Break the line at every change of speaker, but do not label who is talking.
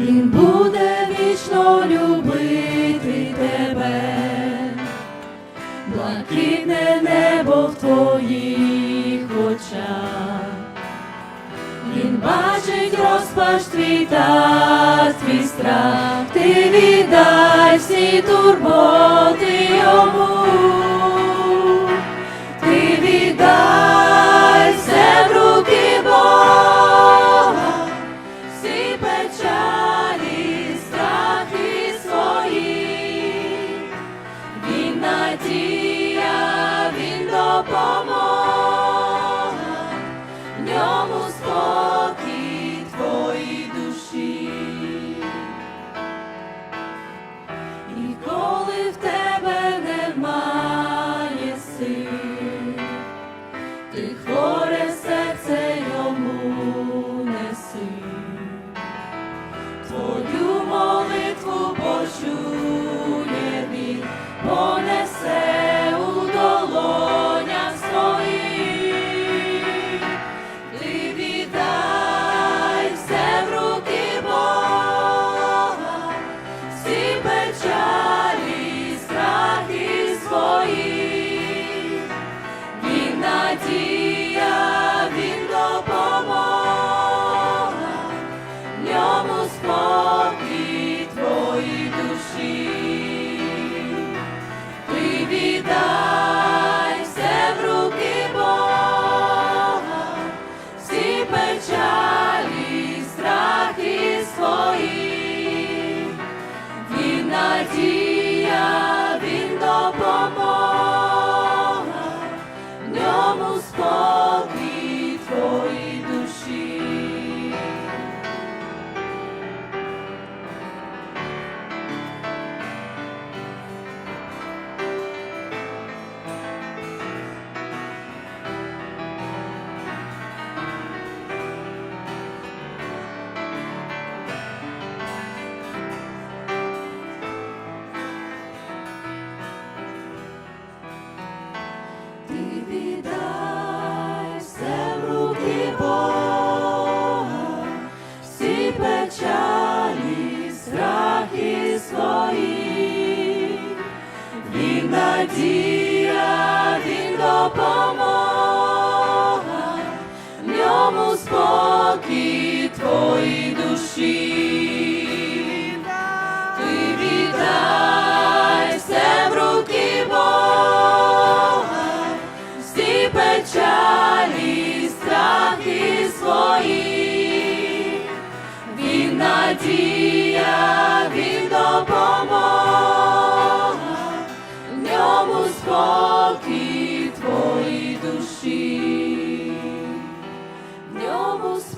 Він буде вічно любити тебе, блакитне небо в твоїх очах, він бачить розпач твій та твій страх, ти віддай всі турботи йому. Bye. надія, він допомога, в ньому спокій твої душі, ти віддай в руки Бога, всі печалі, страхи свої, він. God.